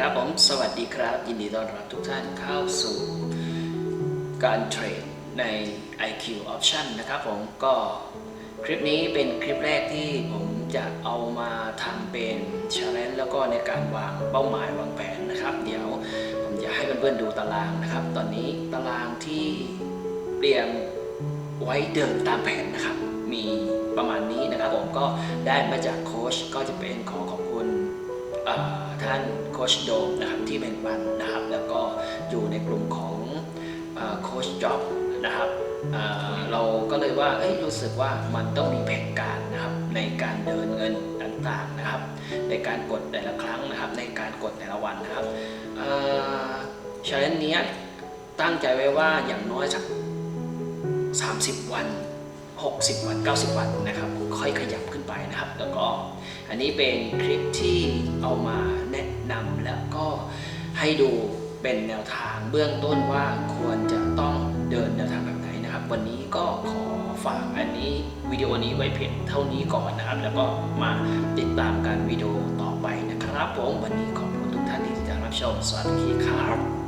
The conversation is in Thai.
ครับผม สวัสดีครับ ยินดีต้อนรับทุกท่านเข้าสู่การเทรดใน IQ Option นะครับผมก็คลิปนี้เป็นคลิปแรกที่ผมจะเอามาทำเป็น challenge แล้วก็ในการวางเป้าหมายวางแผนนะครับ เดี๋ยวผมจะให้เพื่อนๆดูตารางนะครับ ตอนนี้ตารางที่เรียงไว้เดินตามแผนนะครับ มีประมาณนี้นะครับผมก็ได้มาจากโค้ชก็จะเป็นขอขอบคุณอ่อ ท่านโคชโดมนะครับที่แบ่งปันนะครับ แล้วก็อยู่ในกลุ่มของโคชจ็อบนะครับเราก็เลยว่าเรู้สึกว่ามันต้องมีแผนการนะครับในการเดินเงินต่างๆนะครับ ในการกดแต่ละครั้งนะครับ ในการกดแต่ละวันนะครับชาเลนจ์นี้ตั้งใจไว้ว่าอย่างน้อยสัก 30 วัน 60 วัน 90 วันนะครับ ค่อยขยับขึ้นไปนะครับ แล้วก็อันนี้เป็นคลิปที่เอามาแนะนำแล้วก็ให้ดูเป็นแนวทางเบื้องต้นว่าควรจะต้องเดินแนวทางแบบไหนนะครับ วันนี้ก็ขอฝากอันนี้วิดีโอนี้ไว้เพียงเท่านี้ก่อนนะครับ แล้วก็มาติดตามการวิดีโอต่อไปนะครับผมวันนี้ขอบคุณทุกท่านที่ติดตามรับชมสวัสดีครับ